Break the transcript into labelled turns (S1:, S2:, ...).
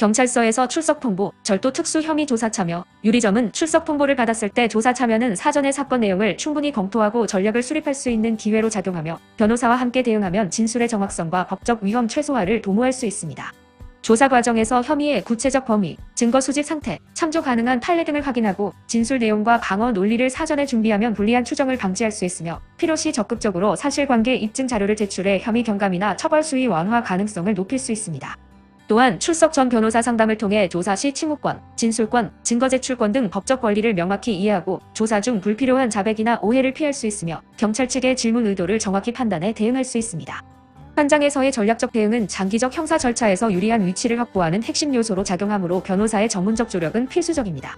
S1: 경찰서에서 출석 통보, 절도 특수 혐의 조사 참여, 유리점은 출석 통보를 받았을 때 조사 참여는 사전에 사건 내용을 충분히 검토하고 전략을 수립할 수 있는 기회로 작용하며 변호사와 함께 대응하면 진술의 정확성과 법적 위험 최소화를 도모할 수 있습니다. 조사 과정에서 혐의의 구체적 범위, 증거 수집 상태, 참조 가능한 판례 등을 확인하고 진술 내용과 방어 논리를 사전에 준비하면 불리한 추정을 방지할 수 있으며 필요시 적극적으로 사실관계 입증 자료를 제출해 혐의 경감이나 처벌 수위 완화 가능성을 높일 수 있습니다. 또한 출석 전 변호사 상담을 통해 조사 시 침묵권, 진술권, 증거 제출권 등 법적 권리를 명확히 이해하고 조사 중 불필요한 자백이나 오해를 피할 수 있으며 경찰 측의 질문 의도를 정확히 판단해 대응할 수 있습니다. 현장에서의 전략적 대응은 장기적 형사 절차에서 유리한 위치를 확보하는 핵심 요소로 작용하므로 변호사의 전문적 조력은 필수적입니다.